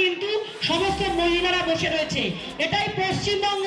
কিন্তু সমস্ত মহিলারা বসে রয়েছে। এটাই পশ্চিমবঙ্গ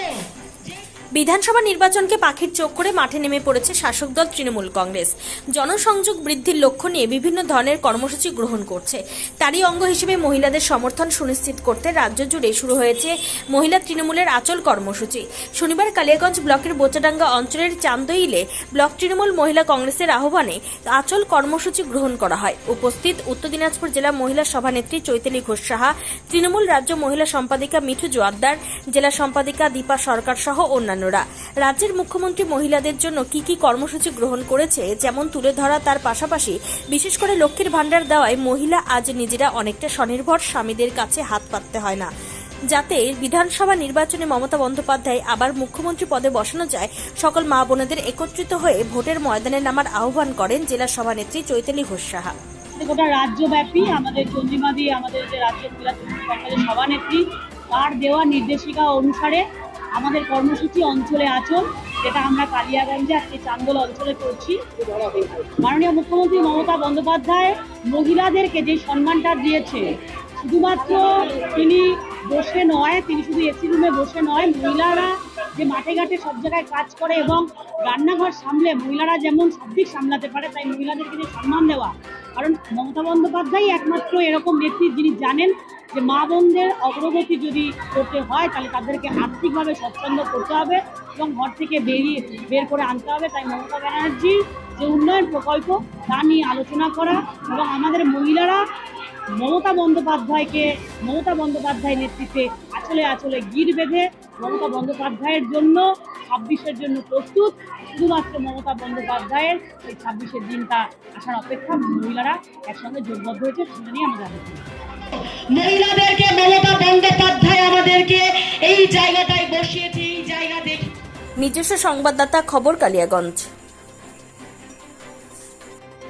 বিধানসভা নির্বাচনকে পাখির চোখ করে মাঠে নেমে পড়েছে শাসক দল তৃণমূল কংগ্রেস। জনসংযোগ বৃদ্ধির লক্ষ্য নিয়ে বিভিন্ন ধরনের কর্মসূচি গ্রহণ করছে। তারই অঙ্গ হিসেবে মহিলাদের সমর্থন সুনিশ্চিত করতে রাজ্য জুড়ে শুরু হয়েছে মহিলা তৃণমূলের আচল কর্মসূচি। শনিবার কালিয়াগঞ্জ ব্লকের বোচাডাঙ্গা অঞ্চলের চান্দইলে ব্লক তৃণমূল মহিলা কংগ্রেসের আহ্বানে আচল কর্মসূচি গ্রহণ করা হয়। উপস্থিত উত্তর দিনাজপুর জেলা মহিলা সভানেত্রী চৈতালি ঘোষ সাহা, তৃণমূল রাজ্য মহিলা সম্পাদিকা মিঠু জোয়াদ্দার জেলা সম্পাদিকা দীপা সরকার সহ অন্যান্যরা রাজ্যের মুখ্যমন্ত্রী মহিলাদের জন্য কি কি কর্মসূচি গ্রহণ করেছে, যেমন তুলে ধরা তার পাশাপাশি, বিশেষ করে লক্ষ্মীর ভাণ্ডার দেওয়ায় মহিলা আজ নিজেরা অনেকটা স্বনির্ভর, স্বামীদের কাছে হাত পাততে হয় না। যাতে বিধানসভা নির্বাচনে মমতা বন্দ্যোপাধ্যায় আবার মুখ্যমন্ত্রী পদে বসানো যায়, সকল মা বোনেদের একত্রিত হয়ে ভোটের ময়দানে নামার আহ্বান করেন জেলা সভানেত্রী চৈতালি ঘোষ সাহা। গোটা রাজ্যব্যাপী, আমাদের চন্দ্রিমাদি আমাদের যে রাজ্য মহিলা সভানেত্রী, তার দেওয়া নির্দেশিকা অনুসারে আমাদের কর্মসূচি অঞ্চলে আচল যেটা আমরা কালিয়াগঞ্জে আজকে চান্দোল অঞ্চলে করছি। মাননীয় মুখ্যমন্ত্রী মমতা বন্দ্যোপাধ্যায় মহিলাদেরকে যে সম্মানটা দিয়েছে, শুধুমাত্র তিনি বসে নয়, তিনি শুধু এসি রুমে বসে নয়, মহিলারা যে মাঠে ঘাটে সব জায়গায় কাজ করে এবং রান্নাঘর সামলে, মহিলারা যেমন সব দিক সামলাতে পারে, তাই মহিলাদেরকে যে সম্মান দেওয়া। কারণ মমতা বন্দ্যোপাধ্যায় একমাত্র এরকম ব্যক্তি যিনি জানেন যে মা বোনদের অগ্রগতি যদি করতে হয়, তাহলে তাদেরকে আর্থিকভাবে স্বচ্ছন্দ করতে হবে এবং ঘর থেকে বেরিয়ে বের করে আনতে হবে। তাই মমতা ব্যানার্জির যে উন্নয়ন প্রকল্প, তা নিয়ে আলোচনা করা এবং আমাদের মহিলারা মমতা বন্দ্যোপাধ্যায়কে, মমতা বন্দ্যোপাধ্যায় নেতৃত্বে আচলে আচলে গির বেঁধে মমতা বন্দ্যোপাধ্যায়ের জন্য ছাব্বিশের জন্য প্রস্তুত। শুধুমাত্র মমতা বন্দ্যোপাধ্যায়ের এই ছাব্বিশের দিনটা আসার অপেক্ষা মহিলারা একসঙ্গে জোটবদ্ধ হয়েছে সেটা নিয়ে আমরা মহিলাদেরকে মমতা বন্দ্যোপাধ্যায় আমাদেরকে এই জায়গাটায় বসিয়েছে এই জায়গা দেখে নিজস্ব সংবাদদাতা খবর কালিয়াগঞ্জ।